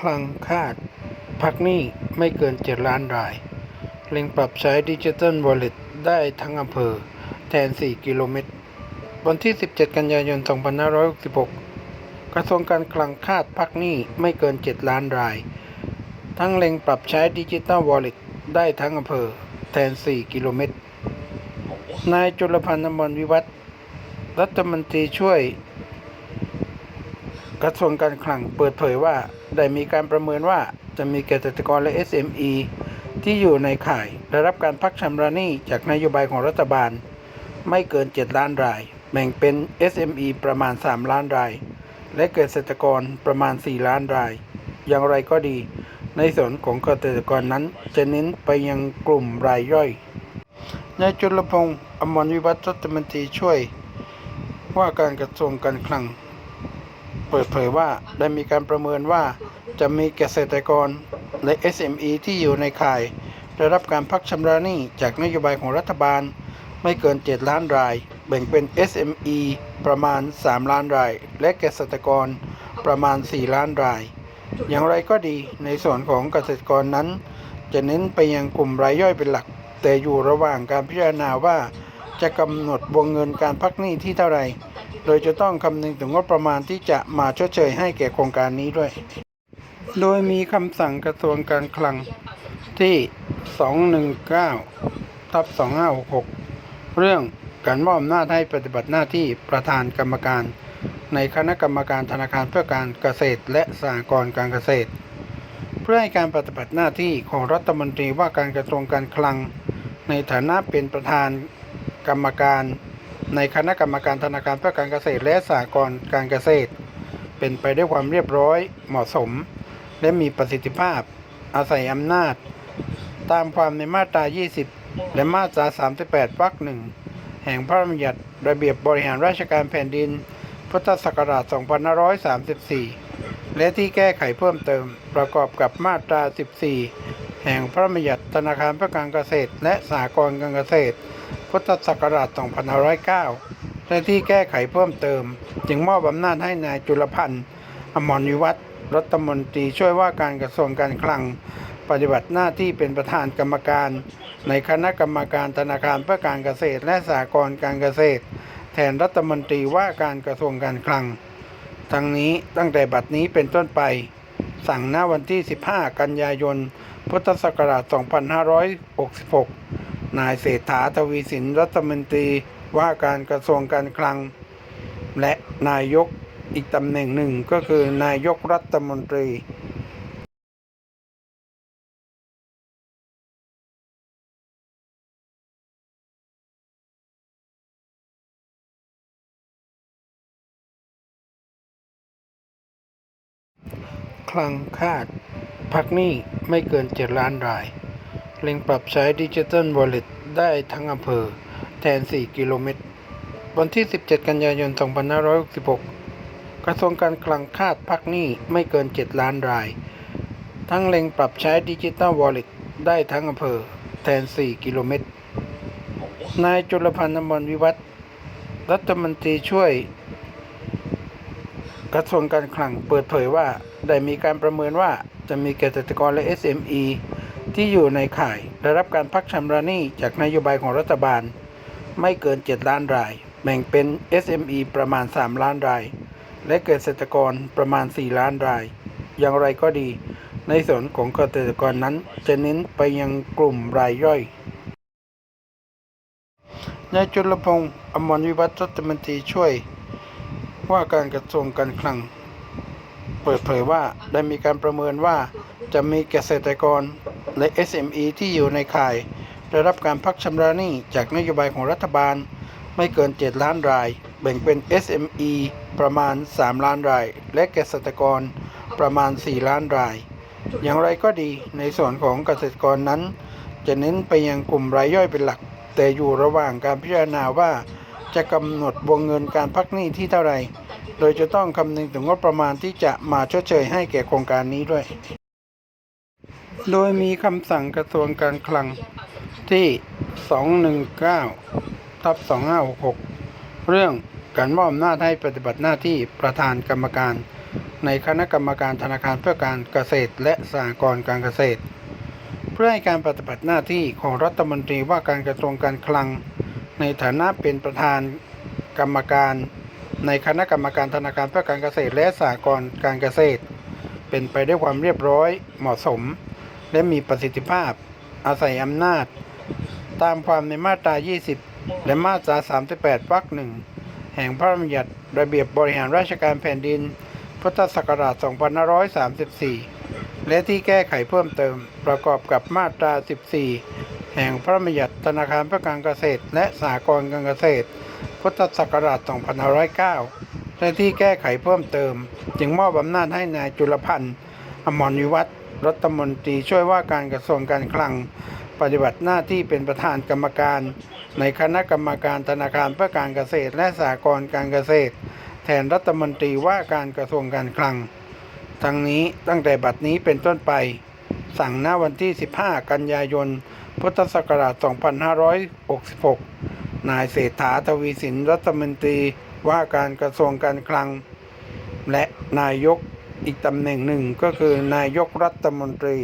คลังคาด พักหนี้ไม่เกิน 7 ล้านราย เล็งปรับใช้ดิจิ t a ลวอลเล็ตได้ทั้งอำเภอ แทน 4 กิโลเมตร วันที่ 17 กันยายน 2566 กระทรวงการคลังคาดพักหนี้ไม่เกิน 7 ล้านราย ทั้งเล็งปรับใช้ดิจิ t a ลวอลเล็ตได้ทั้งอำเภอ แทน 4 กิโลเมตร นายจุลพันธ์อมรวิวัฒน์รัฐมนตรีช่วย กระทรวงการคลังเปิดเผยว่า ได้มีการประเมินว่าจะมีเกษตรกรและ SME ที่อยู่ในข่ายได้รับการพักชำระหนี้จากนโยบายของรัฐบาล ไม่เกิน 7 ล้านราย แบ่งเป็น SME ประมาณ 3 ล้านราย และเกษตรกรประมาณ 4 ล้านราย อย่างไรก็ดี ในส่วนของเกษตรกรนั้นจะเน้นไปยังกลุ่มรายย่อยนายจุลพงศ์อมรวิวัฒน์รัฐมนตรีช่วย ว่าการกระทรวงการคลัง เปิดเผยว่าได้มีการประเมินว่าจะมีเกษตรกรและ SME ที่อยู่ในข่าย ได้รับการพักชำระหนี้จากนโยบายของรัฐบาล ไม่เกิน 7 ล้านราย แบ่งเป็น SME ประมาณ 3 ล้านราย และเกษตรกรประมาณ 4 ล้านราย อย่างไรก็ดีในส่วนของเกษตรกรนั้น จะเน้นไปยังกลุ่มรายย่อยเป็นหลัก แต่อยู่ระหว่างการพิจารณาว่า จะกำหนดวงเงินการพักหนี้ที่เท่าไหร่ โดยจะต้องคำนึงถึงงบประมาณที่จะมาชดเชยให้แก่โครงการนี้ด้วย โดยมีคำสั่งกระทรวงการคลังที่ 219ทับ2566 เรื่องการมอบอำนาจให้ปฏิบัติหน้าที่ประธานกรรมการ ในคณะกรรมการธนาคารเพื่อการเกษตรและสหกรณ์การเกษตร เพื่อให้การปฏิบัติหน้าที่ของรัฐมนตรีว่าการกระทรวงการคลัง ในฐานะเป็นประธานกรรมการ ในคณะกรรมการธนาคารเพื่อการเกษตรและสหกรณ์การเกษตร เป็นไปด้วยความเรียบร้อยเหมาะสม และมีประสิทธิภาพ อาศัยอำนาจ ตามความในมาตรา 20 และมาตรา 38วรรคหนึ่งแห่งพระราชบัญญัติระเบียบบริหารราชการแผ่นดิน พุทธศักราช 2534 และที่แก้ไขเพิ่มเติม ประกอบกับมาตรา 14 แห่งพระราชบัญญัติธนาคารเพื่อการเกษตร และสหกรณ์การเกษตร พุทธศักราช 2509 และที่แก้ไขเพิ่มเติม จึงมอบอำนาจให้นายจุลพันธ์อมรวิวัฒน์รัฐมนตรีช่วยว่าการกระทรวงการคลัง ปฏิบัติหน้าที่เป็นประธานกรรมการ ในคณะกรรมการธนาคารเพื่อการเกษตรและสหกรณ์การเกษตร แทนรัฐมนตรีว่าการกระทรวงการคลัง ทั้งนี้ตั้งแต่บัดนี้เป็นต้นไป สั่งหน้าวันที่ 15 กันยายน พุทธศักราช 2566 นายเศรษฐาทวีสินรัฐมนตรีว่าการกระทรวงการคลัง และนายกอีกตำแหน่งหนึ่งก็คือนายกรัฐมนตรีคลังคาด พักหนี้ไม่เกิน7ล้านราย ล็งปรับใช้ดิจิ t a ลวอลเล็ตได้ทั้งอำเภอ แทน 4 กิโลเมตร วันที่ 17 กันยายน 2566 กระทรวงการคลังคาดพักหนี้ไม่เกิน 7 ล้านราย ทั้งเล็งปรับใช้ดิจิ t a ลวอลเล็ตได้ทั้งอำเภอ แทน 4 กิโลเมตร นายจุลพันธ์อมรวิวัฒน์รัฐมนตรีช่วย กระทรวงการคลังเปิดเผยว่า ได้มีการประเมินว่าจะมีเกษตรกรและ SME ที่อยู่ในข่ายได้รับการพักชำระหนี้จากนโยบายของรัฐบาล ไม่เกิน 7 ล้านราย แบ่งเป็น SME ประมาณ 3 ล้านราย และเกษตรกรประมาณ 4 ล้านราย อย่างไรก็ดี ในส่วนของเกษตรกรนั้นจะเน้นไปยังกลุ่มรายย่อยนายจุลพงศ์อมรวิวัฒน์รัฐมนตรีช่วย ว่าการกระทรวงการคลัง เปิดเผยว่าได้มีการประเมินว่าจะมีเกษตรกร และ SME ที่อยู่ในข่ายได้รับการพักชำระหนี้จากนโยบายของรัฐบาล ไม่เกิน 7 ล้านราย แบ่งเป็น SME ประมาณ 3 ล้านราย และเกษตรกรประมาณ 4 ล้านราย อย่างไรก็ดีในส่วนของเกษตรกรนั้น จะเน้นไปยังกลุ่มรายย่อยเป็นหลัก แต่อยู่ระหว่างการพิจารณาว่าจะกำหนดวงเงินการพักหนี้ที่เท่าไหร่โดยจะต้องคำนึงถึงงบประมาณที่จะมาชดเชยให้แก่โครงการนี้ด้วย โดยมีคำสั่งกระทรวงการคลังที่ 219ทับ2566 เรื่องการมอบอำนาจให้ปฏิบัติหน้าที่ประธานกรรมการ ในคณะกรรมการธนาคารเพื่อการเกษตรและสหกรณ์การเกษตร เพื่อให้การปฏิบัติหน้าที่ของรัฐมนตรีว่าการกระทรวงการคลัง ในฐานะเป็นประธานกรรมการ ในคณะกรรมการธนาคารเพื่อการเกษตรและสหกรณ์การเกษตร เป็นไปด้วยความเรียบร้อยเหมาะสม และมีประสิทธิภาพ อาศัยอำนาจ ตามความในมาตรา 20 และมาตรา 38 วรรคหนึ่งแห่งพระราชบัญญัติระเบียบบริหารราชการแผ่นดิน พุทธศักราช 2534 และที่แก้ไขเพิ่มเติม ประกอบกับมาตรา 14 แห่งพระราชบัญญัติธนาคารเพื่อการเกษตร และสหกรณ์การเกษตร พุทธศักราช 2509 และที่แก้ไขเพิ่มเติม จึงมอบอำนาจให้นายจุลพันธ์อมรวิวัฒน์ รัฐมนตรีช่วยว่าการกระทรวงการคลัง ปฏิบัติหน้าที่เป็นประธานกรรมการ ในคณะกรรมการธนาคารเพื่อการเกษตรและสหกรณ์การเกษตร แทนรัฐมนตรีว่าการกระทรวงการคลัง ทั้งนี้ตั้งแต่บัดนี้เป็นต้นไป สั่งหน้าวันที่ 15 กันยายน พุทธศักราช 2566 นายเศรษฐาทวีสินรัฐมนตรีว่าการกระทรวงการคลัง และนายก อีกตำแหน่งหนึ่งก็คือนายกรัฐมนตรี